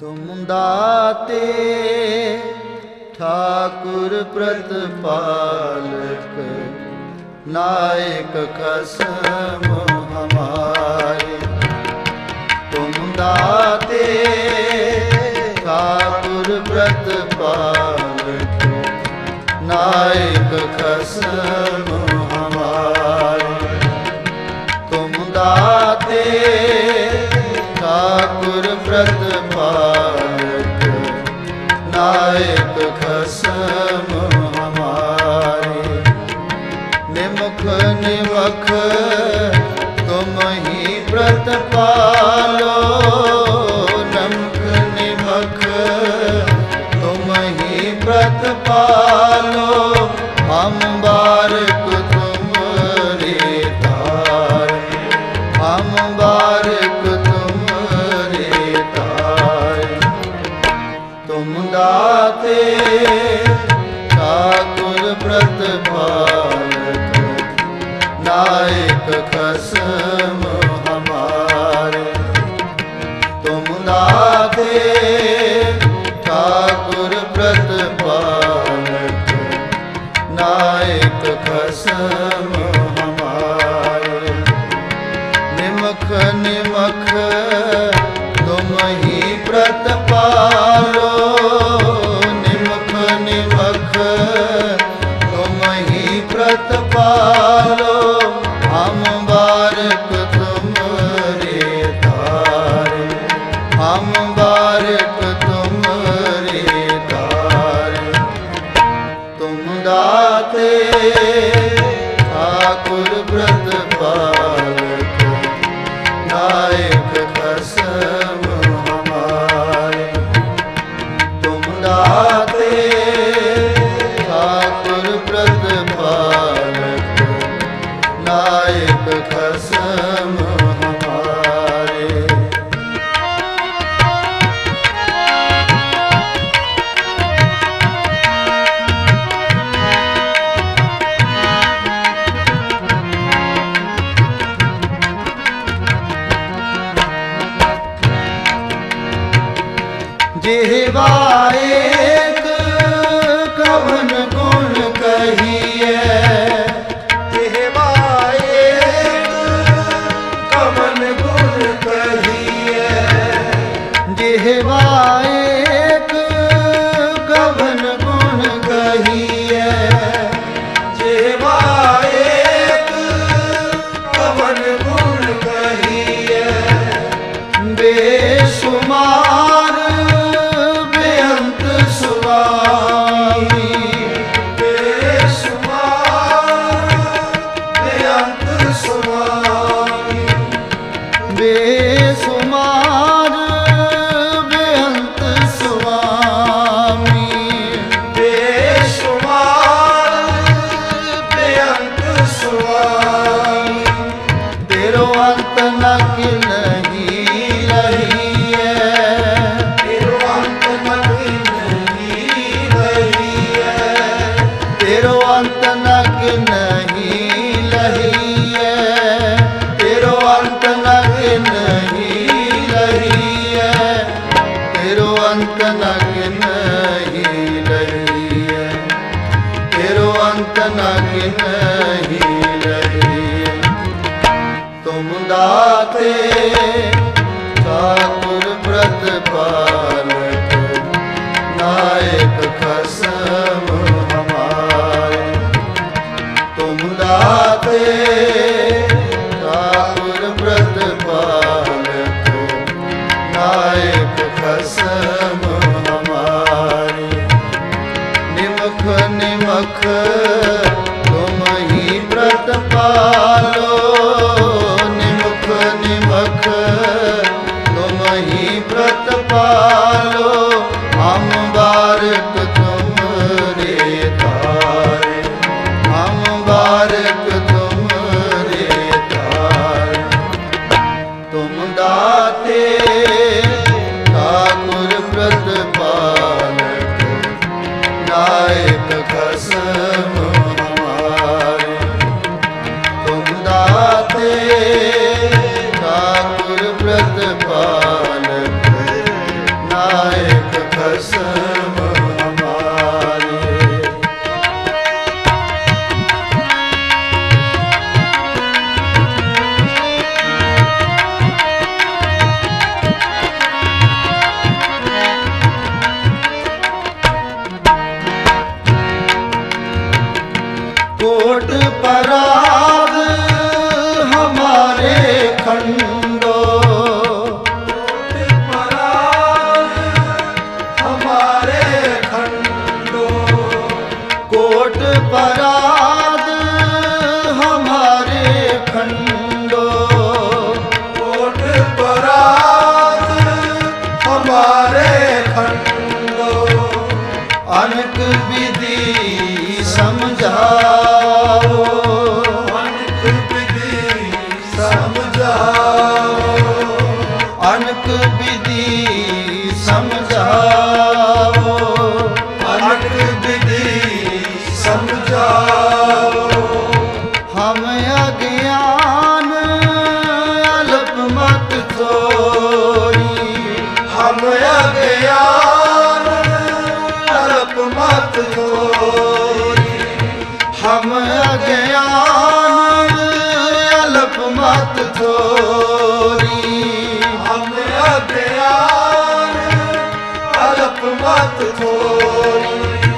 ਤੁਮ ਦਾਤੇ ਠਾਕੁਰ ਪ੍ਰਤਪਾਲਕ, ਨਾਇਕ ਖਸਮ ਹਮਾਰੇ। ਤੁਮ ਦਾਤੇ ਠਾਕੁਰ ਪ੍ਰਤਪਾਲਕ, ਨਾਇਕ ਖਸਮ ਹਮਾਰੇ। ਤੁਮ ਦਾਤੇ ਠਾਕੁਰ ਪ੍ਰਤ ਨਾਨਕ ਨਾਇਕ ਖਸਮ ਹਮਾਰੇ। ਨਿਮਖ ਨਿਮਖ ਤੁਮ ਹੀ ਪ੍ਰਤ ਪਾਲੋ। ਨਮਖ ਨਿਮਖ ਤੁਮ ਹੀ ਪ੍ਰਤ ਪਾਲੋ। ਹਮ ਬਾਰਕ ਤੁਮ ਰੇ ਤਾਰੇ ਹਮ ਬਾਰਕ गाते ठाकुर व्रत भारत नायक खसम পায় ਸੁਮਾਰ ਜਨਕ ਨਹੀਂ ਸਾਤੁਰ ਪ੍ਰਤਪਾਲਕ ਨਾਇਕ ਇੱਕ ਖਸਮ ਚੋਰੀ ਹਮ ਅਗਿਆਨ ਅਲਪ ਮਤ ਚੋਰੀ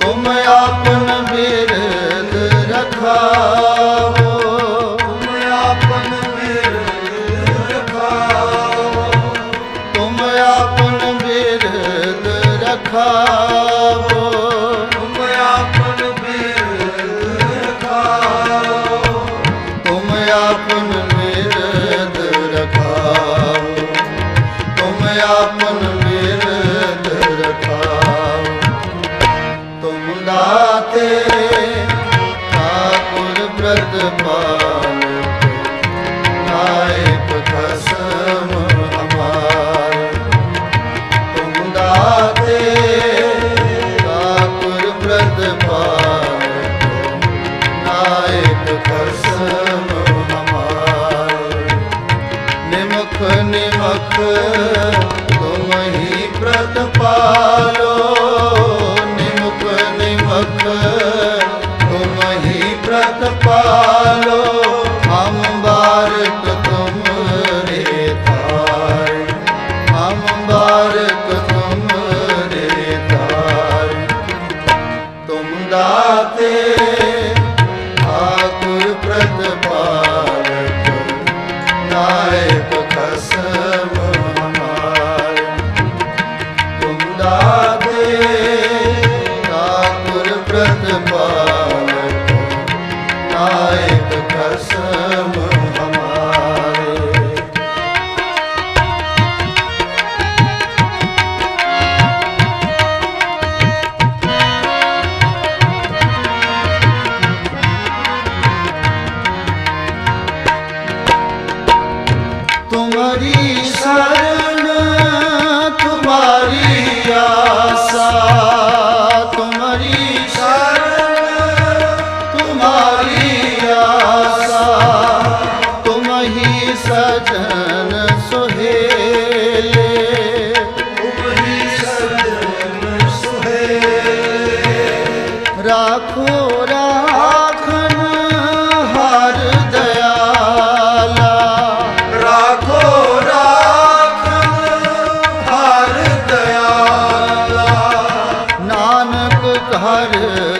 ਤੁਮ ਆਪਨ ਬਿਰਦ ਰਖਾਵੋ ਤੁਮ ਆਪਨ ਬਿਰਦ ਰਖਾਵੋ ਤੁਮ ਆਪਨ ਬਿਰਦ ਰਖਾਵੋ না ਸਜਨ ਸੁਹੇਲੇ। ਉਪਰੀ ਸਜਨ ਸੁਹੇਲੇ। ਰਾਖੋ ਰਾਖਨ ਹਰ ਦਇਆਲਾ। ਰਾਖੋ ਰਾਖਨ ਹਰ ਦਇਆਲਾ। ਨਾਨਕ ਘਰ